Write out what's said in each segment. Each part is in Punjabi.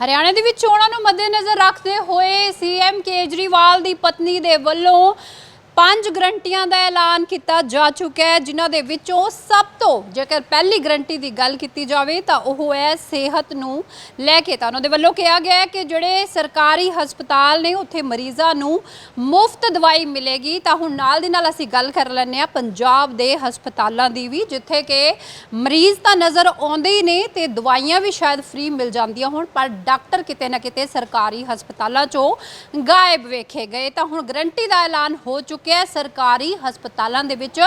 ਹਰਿਆਣਾ ਦੇ ਵਿੱਚ ਚੋਣਾਂ ਨੂੰ ਮੱਦੇਨਜ਼ਰ ਰੱਖਦੇ ਹੋਏ ਸੀਐਮ ਕੇਜਰੀਵਾਲ ਦੀ ਪਤਨੀ ਦੇ ਵੱਲੋਂ ਪੰਜ ਗਰੰਟੀਆਂ ਦਾ ਐਲਾਨ ਕੀਤਾ ਜਾ ਚੁੱਕਾ ਹੈ, ਜਿਨ੍ਹਾਂ ਦੇ ਵਿੱਚੋਂ ਸਭ ਤੋਂ ਜੇਕਰ ਪਹਿਲੀ ਗਰੰਟੀ ਦੀ ਗੱਲ ਕੀਤੀ ਜਾਵੇ ਤਾਂ ਉਹ ਹੈ ਸਿਹਤ ਨੂੰ ਲੈ ਕੇ। ਤਾਂ ਉਹਨਾਂ ਦੇ ਵੱਲੋਂ ਕਿਹਾ ਗਿਆ ਹੈ ਕਿ ਜਿਹੜੇ ਸਰਕਾਰੀ ਹਸਪਤਾਲ ਨੇ, ਉੱਥੇ ਮਰੀਜ਼ਾਂ ਨੂੰ ਮੁਫਤ ਦਵਾਈ ਮਿਲੇਗੀ। ਤਾਂ ਹੁਣ ਨਾਲ ਦੀ ਨਾਲ ਅਸੀਂ ਗੱਲ ਕਰ ਲੈਂਦੇ ਆ ਪੰਜਾਬ ਦੇ ਹਸਪਤਾਲਾਂ ਦੀ ਵੀ, ਜਿੱਥੇ ਕਿ ਮਰੀਜ਼ ਤਾਂ ਨਜ਼ਰ ਆਉਂਦੇ ਹੀ ਨੇ ਤੇ ਦਵਾਈਆਂ ਵੀ ਸ਼ਾਇਦ ਫ੍ਰੀ ਮਿਲ ਜਾਂਦੀਆਂ ਹੋਣ, ਪਰ ਡਾਕਟਰ ਕਿਤੇ ਨਾ ਕਿਤੇ ਸਰਕਾਰੀ ਹਸਪਤਾਲਾਂ 'ਚੋਂ ਗਾਇਬ ਵੇਖੇ ਗਏ। ਤਾਂ ਹੁਣ ਗਰੰਟੀ ਦਾ ਐਲਾਨ ਹੋ ਚੁੱਕਿਆ ਸਰਕਾਰੀ ਹਸਪਤਾਲਾਂ ਦੇ ਵਿੱਚ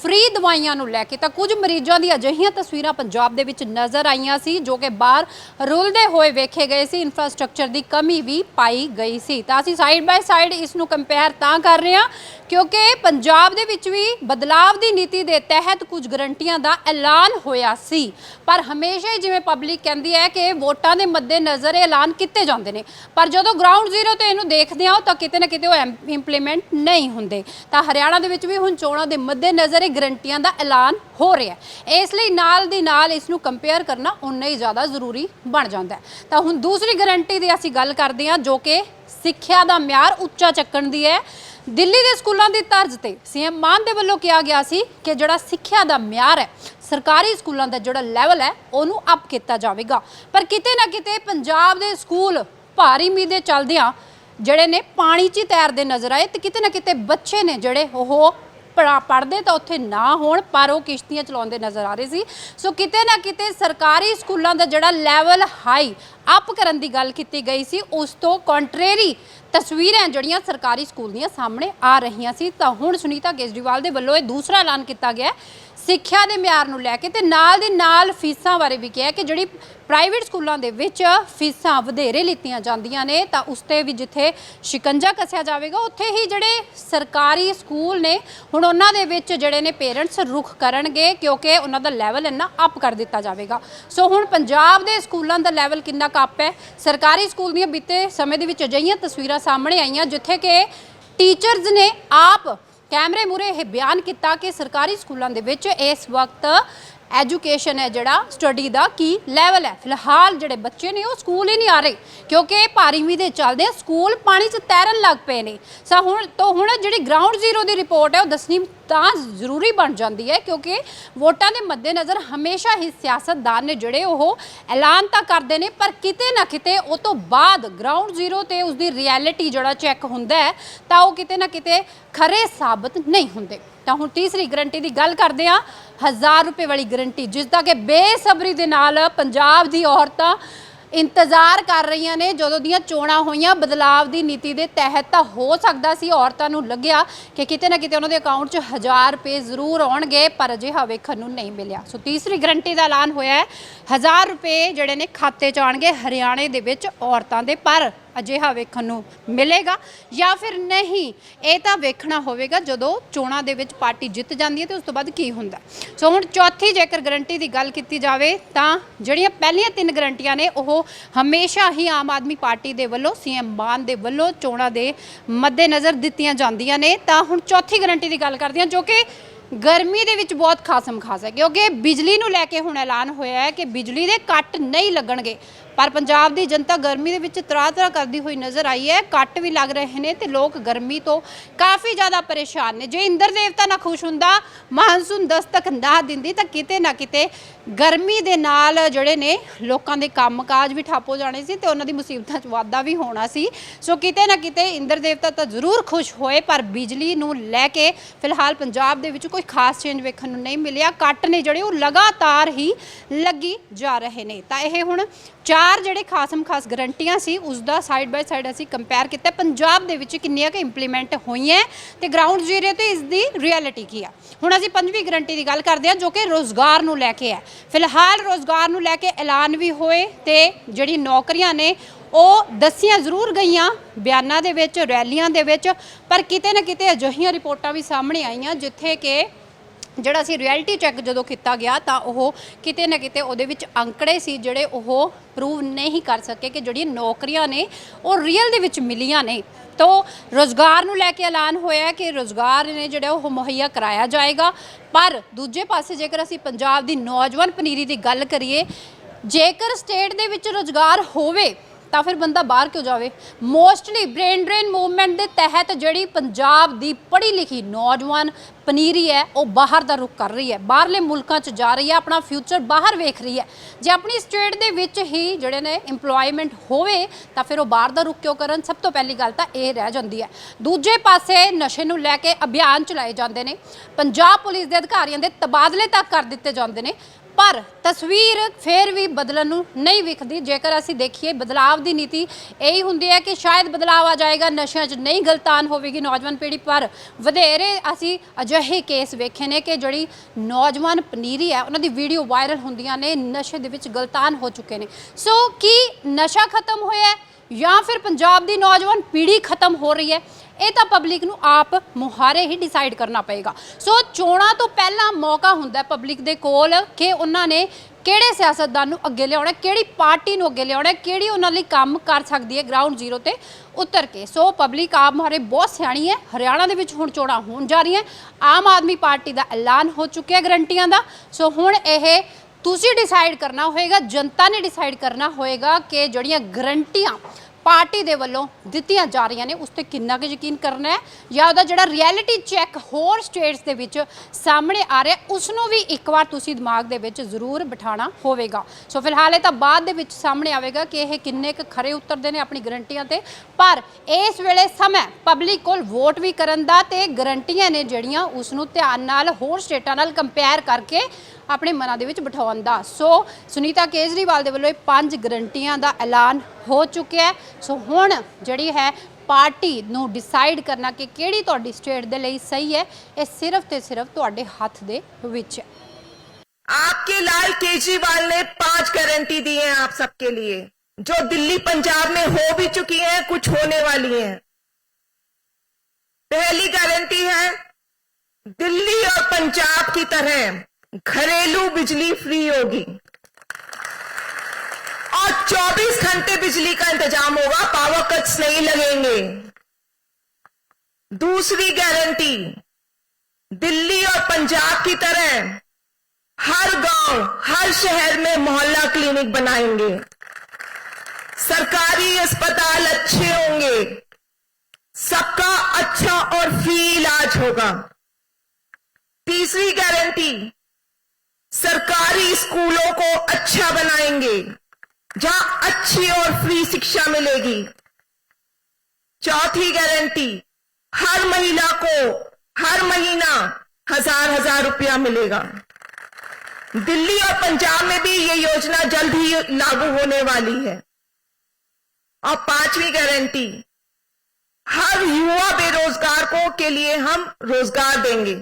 ਫ੍ਰੀ ਦਵਾਈਆਂ ਨੂੰ ਲੈ ਕੇ ਤਾਂ ਕੁਝ ਮਰੀਜ਼ਾਂ ਦੀ ਅਜਿਹੀਆਂ ਤਸਵੀਰਾਂ ਪੰਜਾਬ ਦੇ ਵਿੱਚ ਨਜ਼ਰ ਆਈਆਂ ਸੀ, ਜੋ ਕਿ ਬਾਹਰ ਰੁਲਦੇ ਹੋਏ ਵੇਖੇ ਗਏ ਸੀ। ਇਨਫਰਾਸਟ੍ਰਕਚਰ ਦੀ ਕਮੀ ਵੀ ਪਾਈ ਗਈ ਸੀ। ਤਾਂ ਅਸੀਂ ਸਾਈਡ ਬਾਈ ਸਾਈਡ ਇਸ ਨੂੰ ਕੰਪੇਅਰ ਤਾਂ ਕਰ ਰਹੇ ਹਾਂ, ਕਿਉਂਕਿ ਪੰਜਾਬ ਦੇ ਵਿੱਚ ਵੀ ਬਦਲਾਵ ਦੀ ਨੀਤੀ ਦੇ ਤਹਿਤ ਕੁਝ ਗਰੰਟੀਆਂ ਦਾ ਐਲਾਨ ਹੋਇਆ ਸੀ। ਪਰ ਹਮੇਸ਼ਾ ਹੀ ਜਿਵੇਂ ਪਬਲਿਕ ਕਹਿੰਦੀ ਹੈ ਕਿ ਵੋਟਾਂ ਦੇ ਮੱਦੇ ਨਜ਼ਰ ਐਲਾਨ ਕੀਤੇ ਜਾਂਦੇ ਨੇ। ਪਰ ਜਦੋਂ ਗਰਾਊਂਡ ਜ਼ੀਰੋ ਤੇ ਇਹਨੂੰ ਦੇਖਦੇ ਹਾਂ, ਤਾਂ ਕਿਤੇ ਨਾ ਕਿਤੇ ਉਹ ਇੰਪਲੀਮੈਂਟ ਨਹੀਂ ਹੁੰਦੇ। ਤਾਂ ਹਰਿਆਣਾ ਦੇ ਵਿੱਚ ਵੀ ਹੁਣ ਚੋਣਾਂ ਦੇ ਮੱਦੇਨਜ਼ਰ ਇਹ ਗਰੰਟੀਆਂ ਦਾ ਐਲਾਨ ਹੋ ਰਿਹਾ ਹੈ। ਇਸ ਲਈ ਨਾਲ ਦੀ ਨਾਲ ਇਸ ਨੂੰ ਕੰਪੇਅਰ ਕਰਨਾ ਉਨਾ ਹੀ ਜ਼ਿਆਦਾ ਜ਼ਰੂਰੀ ਬਣ ਜਾਂਦਾ ਤਾਂ ਹੁਣ ਦੂਸਰੀ ਗਰੰਟੀ ਦੀ ਅਸੀਂ ਗੱਲ ਕਰਦੇ ਹਾਂ, ਜੋ ਕਿ ਸਿੱਖਿਆ ਦਾ ਮਿਆਰ ਉੱਚਾ ਚੱਕਣ ਦੀ ਹੈ। ਦਿੱਲੀ ਦੇ ਸਕੂਲਾਂ ਦੀ ਤਰਜ਼ ਤੇ ਸੀਐਮ ਮਾਨ ਦੇ ਵੱਲੋਂ ਕਿਹਾ ਗਿਆ ਸੀ ਕਿ ਜਿਹੜਾ ਸਿੱਖਿਆ ਦਾ ਮਿਆਰ ਹੈ, ਸਰਕਾਰੀ ਸਕੂਲਾਂ ਦਾ ਜਿਹੜਾ ਲੈਵਲ ਹੈ, ਉਹਨੂੰ ਅਪ ਕੀਤਾ ਜਾਵੇਗਾ। ਪਰ ਕਿਤੇ ਨਾ ਕਿਤੇ ਪੰਜਾਬ ਦੇ ਸਕੂਲ ਭਾਰੀ ਮੀਂਹ ਦੇ ਚੱਲਦਿਆਂ ਜਿਹੜੇ ਨੇ ਪਾਣੀ 'ਚ ਹੀ ਤੈਰਦੇ ਨਜ਼ਰ ਆਏ ਤੇ ਕਿਤੇ ਨਾ ਕਿਤੇ ਬੱਚੇ ਨੇ ਜਿਹੜੇ ਉਹ ਪੜਾ ਪੜਦੇ ਤਾਂ ਉੱਥੇ ਨਾ ਹੋਣ, ਪਰ ਉਹ ਕਿਸ਼ਤੀਆਂ ਚਲਾਉਂਦੇ ਨਜ਼ਰ ਆ ਰਹੇ ਸੀ। ਸੋ ਕਿਤੇ ਨਾ ਕਿਤੇ ਸਰਕਾਰੀ ਸਕੂਲਾਂ ਦਾ ਜਿਹੜਾ ਲੈਵਲ ਹਾਈ ਅਪ ਕਰਨ ਦੀ ਗੱਲ ਕੀਤੀ ਗਈ ਸੀ, ਉਸ ਤੋਂ ਕੰਟਰੇਰੀ ਤਸਵੀਰਾਂ ਜਿਹੜੀਆਂ ਸਰਕਾਰੀ ਸਕੂਲ ਦੀਆਂ ਸਾਹਮਣੇ ਆ ਰਹੀਆਂ ਸੀ। ਤਾਂ ਹੁਣ ਸੁਨੀਤਾ ਕੇਜਰੀਵਾਲ ਦੇ ਵੱਲੋਂ ਇਹ ਦੂਸਰਾ ਐਲਾਨ ਕੀਤਾ ਗਿਆ ਸਿੱਖਿਆ ਦੇ ਮਿਆਰ ਨੂੰ ਲੈ ਕੇ ਤੇ ਨਾਲ ਦੀ ਨਾਲ ਫੀਸਾਂ ਬਾਰੇ ਵੀ ਕਿਹਾ ਕਿ ਜਿਹੜੀ ਪ੍ਰਾਈਵੇਟ ਸਕੂਲਾਂ ਦੇ ਵਿੱਚ ਫੀਸਾਂ ਵਧੇਰੇ ਲਿੱਤੀਆਂ ਜਾਂਦੀਆਂ ਨੇ, ਤਾਂ ਉਸ ਤੇ ਵੀ ਜਿੱਥੇ ਸ਼ਿਕੰਜਾ ਕੱਸਿਆ ਜਾਵੇਗਾ, ਉੱਥੇ ਹੀ ਜਿਹੜੇ ਸਰਕਾਰੀ ਸਕੂਲ ਨੇ, ਹੁਣ ਉਹਨਾਂ ਦੇ ਵਿੱਚ ਜਿਹੜੇ ਨੇ ਪੇਰੈਂਟਸ ਰੁਖ ਕਰਨਗੇ, ਕਿਉਂਕਿ ਉਹਨਾਂ ਦਾ ਲੈਵਲ ਇੰਨਾ ਅਪ ਕਰ ਦਿੱਤਾ ਜਾਵੇਗਾ। ਸੋ ਹੁਣ ਪੰਜਾਬ ਦੇ ਸਕੂਲਾਂ ਦਾ ਲੈਵਲ ਕਿੰਨਾ ਕੁ up ਹੈ? ਸਰਕਾਰੀ ਸਕੂਲ ਦੀਆਂ ਬੀਤੇ ਸਮੇਂ ਦੇ ਵਿੱਚ ਅਜਿਹੀਆਂ ਤਸਵੀਰਾਂ ਸਾਹਮਣੇ ਆਈਆਂ, ਜਿੱਥੇ ਕਿ ਟੀਚਰਸ ਨੇ ਆਪ ਕੈਮਰੇ ਮੂਰੇ ਇਹ ਬਿਆਨ ਕੀਤਾ ਕਿ ਸਰਕਾਰੀ ਸਕੂਲਾਂ ਦੇ ਵਿੱਚ ਇਸ ਵਕਤ ਐਜੂਕੇਸ਼ਨ ਹੈ ਜਿਹੜਾ ਸਟੱਡੀ ਦਾ ਕੀ ਲੈਵਲ ਹੈ। ਫਿਲਹਾਲ ਜਿਹੜੇ ਬੱਚੇ ਨੇ ਉਹ ਸਕੂਲ ਹੀ ਨਹੀਂ ਆ ਰਹੇ, ਕਿਉਂਕਿ ਭਾਰੀ ਮੀਂਹ ਦੇ ਚੱਲਦੇ ਆ ਸਕੂਲ ਪਾਣੀ 'ਚ ਤੈਰਨ ਲੱਗ ਪਏ ਨੇ। ਸੋ ਹੁਣ, ਤੋਂ ਹੁਣ ਜਿਹੜੀ ਗਰਾਊਂਡ ਜ਼ੀਰੋ ਦੀ ਰਿਪੋਰਟ ਹੈ, ਉਹ ਦੱਸਣੀ ਤਾਂ ਜ਼ਰੂਰੀ ਬਣ ਜਾਂਦੀ ਹੈ, ਕਿਉਂਕਿ ਵੋਟਾਂ ਦੇ ਮੱਦੇਨਜ਼ਰ ਹਮੇਸ਼ਾ ਹੀ ਸਿਆਸਤਦਾਨ ਨੇ ਜਿਹੜੇ ਉਹ ਐਲਾਨ ਤਾਂ ਕਰਦੇ ਨੇ, ਪਰ ਕਿਤੇ ਨਾ ਕਿਤੇ ਉਹ ਤੋਂ ਬਾਅਦ ਗਰਾਊਂਡ ਜ਼ੀਰੋ ਤੇ ਉਸ ਦੀ ਰਿਐਲਿਟੀ ਜਿਹੜਾ ਚੈੱਕ ਹੁੰਦਾ ਹੈ, ਤਾਂ ਉਹ ਕਿਤੇ ਨਾ ਕਿਤੇ ਖਰੇ ਸਾਬਤ ਨਹੀਂ ਹੁੰਦੇ। ਤਾਂ ਹੁਣ ਤੀਸਰੀ ਗਰੰਟੀ ਦੀ ਗੱਲ ਕਰਦੇ ਆ 1000 ਰੁਪਏ ਵਾਲੀ ਗਰੰਟੀ ਜਿਸ ਦਾ ਕਿ ਬੇਸਬਰੀ ਦੇ ਨਾਲ ਪੰਜਾਬ ਦੀ ਔਰਤਾਂ ਇੰਤਜ਼ਾਰ ਕਰ ਰਹੀਆਂ ਨੇ, ਜਦੋਂ ਦੀਆਂ ਚੋਣਾਂ ਹੋਈਆਂ, ਬਦਲਾਵ ਦੀ ਨੀਤੀ ਦੇ ਤਹਿਤ ਤਾਂ ਹੋ ਸਕਦਾ ਸੀ ਔਰਤਾਂ ਨੂੰ ਲੱਗਿਆ ਕਿ ਕਿਤੇ ਨਾ ਕਿਤੇ ਉਹਨਾਂ ਦੇ ਅਕਾਊਂਟ 'ਚ 1000 ਰੁਪਏ ਜ਼ਰੂਰ ਆਉਣਗੇ, ਪਰ ਅਜਿਹਾ ਵੇਖਣ ਨੂੰ ਨਹੀਂ ਮਿਲਿਆ। ਸੋ ਤੀਸਰੀ ਗਰੰਟੀ ਦਾ ਐਲਾਨ ਹੋਇਆ ਹੈ। 1000 ਰੁਪਏ ਜਿਹੜੇ ਨੇ ਖਾਤੇ 'ਚ ਆਉਣਗੇ ਹਰਿਆਣੇ ਦੇ ਵਿੱਚ ਔਰਤਾਂ ਦੇ, ਪਰ ਅਜਿਹਾ ਵੇਖਣ ਨੂੰ ਮਿਲੇਗਾ ਜਾਂ ਫਿਰ ਨਹੀਂ, ਇਹ ਤਾਂ ਵੇਖਣਾ ਹੋਵੇਗਾ ਜਦੋਂ ਚੋਣਾਂ ਦੇ ਵਿੱਚ ਪਾਰਟੀ ਜਿੱਤ ਜਾਂਦੀ ਹੈ ਤੇ ਉਸ ਤੋਂ ਬਾਅਦ ਕੀ ਹੁੰਦਾ। ਸੋ ਹੁਣ ਚੌਥੀ ਜੇਕਰ ਗਰੰਟੀ ਦੀ ਗੱਲ ਕੀਤੀ ਜਾਵੇ ਤਾਂ ਜਿਹੜੀਆਂ ਪਹਿਲੀਆਂ ਤਿੰਨ ਗਰੰਟੀਆਂ ਨੇ, ਉਹ ਹਮੇਸ਼ਾ ਹੀ ਆਮ ਆਦਮੀ ਪਾਰਟੀ ਦੇ ਵੱਲੋਂ, ਸੀਐਮ ਮਾਨ ਦੇ ਵੱਲੋਂ ਚੋਣਾਂ ਦੇ ਮੱਦੇਨਜ਼ਰ ਦਿੱਤੀਆਂ ਜਾਂਦੀਆਂ ਨੇ। ਤਾਂ ਹੁਣ ਚੌਥੀ ਗਰੰਟੀ ਦੀ ਗੱਲ ਕਰਦੇ ਹਾਂ, ਜੋ ਕਿ ਗਰਮੀ ਦੇ ਵਿੱਚ ਬਹੁਤ ਖਾਸਮ ਖਾਸ ਹੈ, ਕਿਉਂਕਿ ਬਿਜਲੀ ਨੂੰ ਲੈ ਕੇ ਹੁਣ ਐਲਾਨ ਹੋਇਆ ਹੈ ਕਿ ਬਿਜਲੀ ਦੇ ਕੱਟ ਨਹੀਂ ਲੱਗਣਗੇ। ਪਰ ਪੰਜਾਬ ਦੀ ਜਨਤਾ ਗਰਮੀ ਦੇ ਵਿੱਚ ਤਰਾ ਤਰਾ ਕਰਦੀ ਹੋਈ ਨਜ਼ਰ ਆਈ ਹੈ। ਕੱਟ ਵੀ ਲੱਗ ਰਹੇ ਨੇ ਤੇ ਲੋਕ ਗਰਮੀ ਤੋਂ ਕਾਫੀ ਜ਼ਿਆਦਾ ਪਰੇਸ਼ਾਨ ਨੇ। ਜੇ ਇੰਦਰ ਦੇਵਤਾ ਨਾ ਖੁਸ਼ ਹੁੰਦਾ ਮਾਨਸੂਨ ਦਸਤਕ ਨਾ ਦਿੰਦੀ ਤਾਂ ਕਿਤੇ ਨਾ ਕਿਤੇ ਗਰਮੀ ਦੇ ਨਾਲ ਜਿਹੜੇ ਨੇ ਲੋਕਾਂ ਦੇ ਕੰਮਕਾਜ ਵੀ ਠੱਪ ਹੋ ਜਾਣੇ ਸੀ ਤੇ ਉਹਨਾਂ ਦੀ ਮੁਸੀਬਤਾਂ 'ਚ ਵਾਧਾ ਵੀ ਹੋਣਾ ਸੀ। ਸੋ ਕਿਤੇ ਨਾ ਕਿਤੇ ਇੰਦਰ ਦੇਵਤਾ ਤਾਂ ਜ਼ਰੂਰ ਖੁਸ਼ ਹੋਏ, ਪਰ ਬਿਜਲੀ ਨੂੰ ਲੈ ਕੇ ਫਿਲਹਾਲ ਪੰਜਾਬ ਦੇ ਵਿੱਚ ਕੋਈ ਖਾਸ ਚੇਂਜ ਵੇਖਣ ਨੂੰ ਨਹੀਂ ਮਿਲਿਆ। ਕੱਟ ਨੇ ਜਿਹੜੇ ਉਹ ਲਗਾਤਾਰ ਹੀ ਲੱਗੀ ਜਾ ਰਹੇ ਨੇ। ਤਾਂ ਇਹ ਹੁਣ ਚਾਰ ਜਿਹੜੇ ਖਾਸਮ ਖਾਸ ਗਰੰਟੀਆਂ ਸੀ, ਉਸ ਦਾ ਸਾਈਡ ਬਾਈ ਸਾਈਡ ਅਸੀਂ ਕੰਪੇਅਰ ਕੀਤਾ। ਪੰਜਾਬ ਦੇ ਵਿੱਚ ਕਿੰਨੀਆਂ ਕੁ ਇੰਪਲੀਮੈਂਟ ਹੋਈਆਂ ਤੇ ਗਰਾਊਂਡ ਜ਼ੀਰੋ ਤੇ ਇਸ ਦੀ ਰਿਐਲਿਟੀ ਕੀ ਆ? ਹੁਣ ਅਸੀਂ ਪੰਜਵੀਂ ਗਰੰਟੀ ਦੀ ਗੱਲ ਕਰਦੇ ਹਾਂ ਜੋ ਕਿ ਰੋਜ਼ਗਾਰ ਨੂੰ ਲੈ ਕੇ ਹੈ। ਫਿਲਹਾਲ ਰੋਜ਼ਗਾਰ ਨੂੰ ਲੈ ਕੇ ਐਲਾਨ ਵੀ ਹੋਏ ਤੇ ਜਿਹੜੀ ਨੌਕਰੀਆਂ ਨੇ, ਉਹ ਦੱਸੀਆਂ ਜ਼ਰੂਰ ਗਈਆਂ ਬਿਆਨਾਂ ਦੇ ਵਿੱਚ, ਰੈਲੀਆਂ ਦੇ ਵਿੱਚ, ਪਰ ਕਿਤੇ ਨਾ ਕਿਤੇ ਅਜਿਹੀਆਂ ਰਿਪੋਰਟਾਂ ਵੀ ਸਾਹਮਣੇ ਆਈਆਂ ਜਿੱਥੇ ਕਿ ਜਿਹੜਾ ਅਸੀਂ ਰਿਐਲਿਟੀ ਚੈੱਕ ਜਦੋਂ ਕੀਤਾ ਗਿਆ ਤਾਂ ਉਹ ਕਿਤੇ ਨਾ ਕਿਤੇ ਉਹਦੇ ਵਿੱਚ ਅੰਕੜੇ ਸੀ ਜਿਹੜੇ ਉਹ ਪ੍ਰੂਵ ਨਹੀਂ ਕਰ ਸਕੇ ਕਿ ਜਿਹੜੀਆਂ ਨੌਕਰੀਆਂ ਨੇ ਉਹ ਰੀਅਲ ਦੇ ਵਿੱਚ ਮਿਲੀਆਂ ਨੇ। ਤੋ ਰੋਜ਼ਗਾਰ ਨੂੰ ਲੈ ਕੇ ਐਲਾਨ ਹੋਇਆ ਕਿ ਰੋਜ਼ਗਾਰ ਨੇ ਜਿਹੜਾ ਉਹ ਮੁਹੱਈਆ ਕਰਾਇਆ ਜਾਏਗਾ। ਪਰ ਦੂਜੇ ਪਾਸੇ ਜੇਕਰ ਅਸੀਂ ਪੰਜਾਬ ਦੀ ਨੌਜਵਾਨ ਪਨੀਰੀ ਦੀ ਗੱਲ ਕਰੀਏ, ਜੇਕਰ ਸਟੇਟ ਦੇ ਵਿੱਚ ਰੋਜ਼ਗਾਰ ਹੋਵੇ ਤਾਂ ਫਿਰ ਬੰਦਾ ਬਾਹਰ ਕਿਉਂ ਜਾਵੇ? ਮੋਸਟਲੀ ਬ੍ਰੇਨ ਡਰੇਨ ਮੂਵਮੈਂਟ ਦੇ ਤਹਿਤ ਜਿਹੜੀ ਪੰਜਾਬ ਦੀ ਪੜ੍ਹੀ ਲਿਖੀ ਨੌਜਵਾਨ ਪਨੀਰੀ ਹੈ, ਉਹ ਬਾਹਰ ਦਾ ਰੁਖ ਕਰ ਰਹੀ ਹੈ। ਬਾਹਰਲੇ ਮੁਲਕਾਂ 'ਚ ਜਾ ਰਹੀ ਹੈ, ਆਪਣਾ ਫਿਊਚਰ ਬਾਹਰ ਵੇਖ ਰਹੀ ਹੈ। ਜੇ ਆਪਣੀ ਸਟੇਟ ਦੇ ਵਿੱਚ ਹੀ ਜਿਹੜੇ ਨੇ EMPLOYMENT ਹੋਵੇ, ਤਾਂ ਫਿਰ ਉਹ ਬਾਹਰ ਦਾ ਰੁਖ ਕਿਉਂ ਕਰਨ? ਸਭ ਤੋਂ ਪਹਿਲੀ ਗੱਲ ਤਾਂ ਇਹ ਰਹਿ ਜਾਂਦੀ ਹੈ। ਦੂਜੇ ਪਾਸੇ ਨਸ਼ੇ ਨੂੰ ਲੈ ਕੇ ਅਭਿਆਨ ਚਲਾਏ ਜਾਂਦੇ ਨੇ। ਪੰਜਾਬ ਪੁਲਿਸ ਦੇ ਅਧਿਕਾਰੀਆਂ ਦੇ ਤਬਾਦਲੇ ਤੱਕ ਕਰ ਦਿੱਤੇ ਜਾਂਦੇ ਨੇ। ਪਰ ਤਸਵੀਰ ਫੇਰ ਵੀ ਬਦਲਣ ਨੂੰ ਨਹੀਂ ਵਿਖਦੀ। ਜੇਕਰ ਅਸੀਂ ਦੇਖੀਏ, ਬਦਲਾਵ ਦੀ ਨੀਤੀ ਇਹੀ ਹੁੰਦੀ ਹੈ ਕਿ ਸ਼ਾਇਦ ਬਦਲਾਵ ਆ ਜਾਏਗਾ, ਨਸ਼ਿਆਂ 'ਚ ਨਹੀਂ ਗਲਤਾਨ ਹੋਵੇਗੀ ਨੌਜਵਾਨ ਪੀੜ੍ਹੀ, ਪਰ ਵਧੇਰੇ ਅਸੀਂ ਅਜਿਹੇ ਕੇਸ ਵੇਖੇ ਨੇ ਕਿ ਜਿਹੜੀ ਨੌਜਵਾਨ ਪਨੀਰੀ ਹੈ, ਉਹਨਾਂ ਦੀ ਵੀਡੀਓ ਵਾਇਰਲ ਹੁੰਦੀਆਂ ਨੇ, ਨਸ਼ੇ ਦੇ ਵਿੱਚ ਗਲਤਾਨ ਹੋ ਚੁੱਕੇ ਨੇ। ਸੋ ਕੀ ਨਸ਼ਾ ਖਤਮ ਹੋਇਆ ਜਾਂ ਫਿਰ ਪੰਜਾਬ ਦੀ ਨੌਜਵਾਨ ਪੀੜ੍ਹੀ ਖਤਮ ਹੋ ਰਹੀ ਹੈ, ਇਹ ਤਾਂ ਪਬਲਿਕ ਨੂੰ ਆਪ ਮੁਹਾਰੇ ਹੀ ਡਿਸਾਈਡ ਕਰਨਾ ਪਏਗਾ। ਸੋ ਚੋਣਾਂ ਤੋਂ ਪਹਿਲਾਂ ਮੌਕਾ ਹੁੰਦਾ ਪਬਲਿਕ ਦੇ ਕੋਲ ਕਿ ਉਹਨਾਂ ਨੇ ਕਿਹੜੇ ਸਿਆਸਤਦਾਨ ਨੂੰ ਅੱਗੇ ਲਿਆਉਣਾ ਕਿਹੜੀ ਪਾਰਟੀ ਨੂੰ ਅੱਗੇ ਲਿਆਉਣਾ ਕਿਹੜੀ ਉਹਨਾਂ ਲਈ ਕੰਮ ਕਰ ਸਕਦੀ ਹੈ ਗਰਾਊਂਡ ਜ਼ੀਰੋ ਤੇ ਉਤਰ ਕੇ। ਸੋ ਪਬਲਿਕ ਆਪ ਮੁਹਾਰੇ ਬਹੁਤ ਸਿਆਣੀ ਹੈ, ਹਰਿਆਣਾ ਦੇ ਵਿੱਚ ਹੁਣ ਚੋਣਾਂ ਹੋਣ ਜਾ ਰਹੀਆਂ, ਆਮ ਆਦਮੀ ਪਾਰਟੀ ਦਾ ਐਲਾਨ ਹੋ ਚੁੱਕਿਆ ਗਰੰਟੀਆਂ ਦਾ। ਸੋ ਹੁਣ ਇਹ ਤੁਸੀਂ ਡਿਸਾਈਡ ਕਰਨਾ ਹੋਏਗਾ, ਜਨਤਾ ਨੇ ਡਿਸਾਈਡ ਕਰਨਾ ਹੋਏਗਾ ਕਿ ਜਿਹੜੀਆਂ ਗਰੰਟੀਆਂ ਪਾਰਟੀ ਦੇ ਵੱਲੋਂ ਦਿੱਤੀਆਂ ਜਾ ਰਹੀਆਂ ਨੇ, ਉਸ ਤੇ ਕਿੰਨਾ ਕੁ ਯਕੀਨ ਕਰਨਾ ਹੈ ਜਾਂ ਉਹਦਾ ਜਿਹੜਾ ਰਿਐਲਿਟੀ ਚੈੱਕ ਹੋਰ ਸਟੇਟਸ ਦੇ ਵਿੱਚ ਸਾਹਮਣੇ ਆ ਰਿਹਾ ਉਸ ਨੂੰ ਵੀ ਇੱਕ ਵਾਰ ਤੁਸੀਂ ਦਿਮਾਗ ਦੇ ਵਿੱਚ ਜ਼ਰੂਰ ਬਿਠਾਣਾ ਹੋਵੇਗਾ। ਸੋ ਫਿਲਹਾਲ ਇਹ ਤਾਂ ਬਾਅਦ ਦੇ ਵਿੱਚ ਸਾਹਮਣੇ ਆਵੇਗਾ ਕਿ ਇਹ ਕਿੰਨੇ ਕੁ ਖਰੇ ਉਤਰਦੇ ਨੇ ਆਪਣੀ ਗਰੰਟੀਆਂ ਤੇ, ਪਰ ਇਸ ਵੇਲੇ ਸਮਾਂ ਪਬਲਿਕ ਕੋਲ ਵੋਟ ਵੀ ਕਰਨ ਦਾ ਤੇ ਗਰੰਟੀਆਂ ਨੇ ਜਿਹੜੀਆਂ ਉਸ ਨੂੰ ਧਿਆਨ ਨਾਲ ਹੋਰ ਸਟੇਟਾਂ ਨਾਲ ਕੰਪੇਅਰ ਕਰਕੇ ਆਪਣੇ ਮਨਾਂ ਦੇ ਵਿੱਚ ਬਿਠਾਉਣ ਦਾ ਸੋ ਸੁਨੀਤਾ ਕੇਜਰੀਵਾਲ ਦੇ ਵੱਲੋਂ ਇਹ ਪੰਜ ਗਰੰਟੀਆਂ ਦਾ ਐਲਾਨ ਹੋ ਚੁੱਕਿਆ ਹੈ ਸੋ ਹੁਣ ਜਿਹੜੀ ਹੈ ਪਾਰਟੀ ਨੂੰ ਡਿਸਾਈਡ ਕਰਨਾ ਕਿ ਕਿਹੜੀ ਤੁਹਾਡੀ ਸਟੇਟ ਦੇ ਲਈ ਸਹੀ ਹੈ ਇਹ ਸਿਰਫ ਤੇ ਸਿਰਫ ਤੁਹਾਡੇ ਹੱਥ ਦੇ ਵਿੱਚ ਹੈ आपके लाल केजरीवाल ने पांच गारंटी दी हैं आप सबके लिए जो दिल्ली पंजाब में हो भी चुकी हैं कुछ होने वाली हैं पहली गारंटी है दिल्ली और पंजाब की तरह घरेलू बिजली फ्री होगी। और 24 घंटे बिजली का इंतज़ाम होगा, पावर कट्स नहीं लगेंगे। दूसरी गारंटी, दिल्ली और पंजाब की तरह हर गाँव, हर शहर में मोहल्ला क्लिनिक बनाएँगे। सरकारी अस्पताल अच्छे होंगे। सबका अच्छा और फ्री इलाज होगा। तीसरी गारंटी सरकारी स्कूलों को अच्छा बनाएँगे, जहाँ अच्छी और फ्री शिक्षा मिलेगी। चौथी गारंटी हर महिला को, हर महीना हज़ार हज़ार रुपया मिलेगा। दिल्ली और पंजाब में भी ये योजना जल्द ही लागू होने वाली है। और पांचवी गारंटी हर युवा बेरोजगार को के लिए हम रोज़गार देंगे।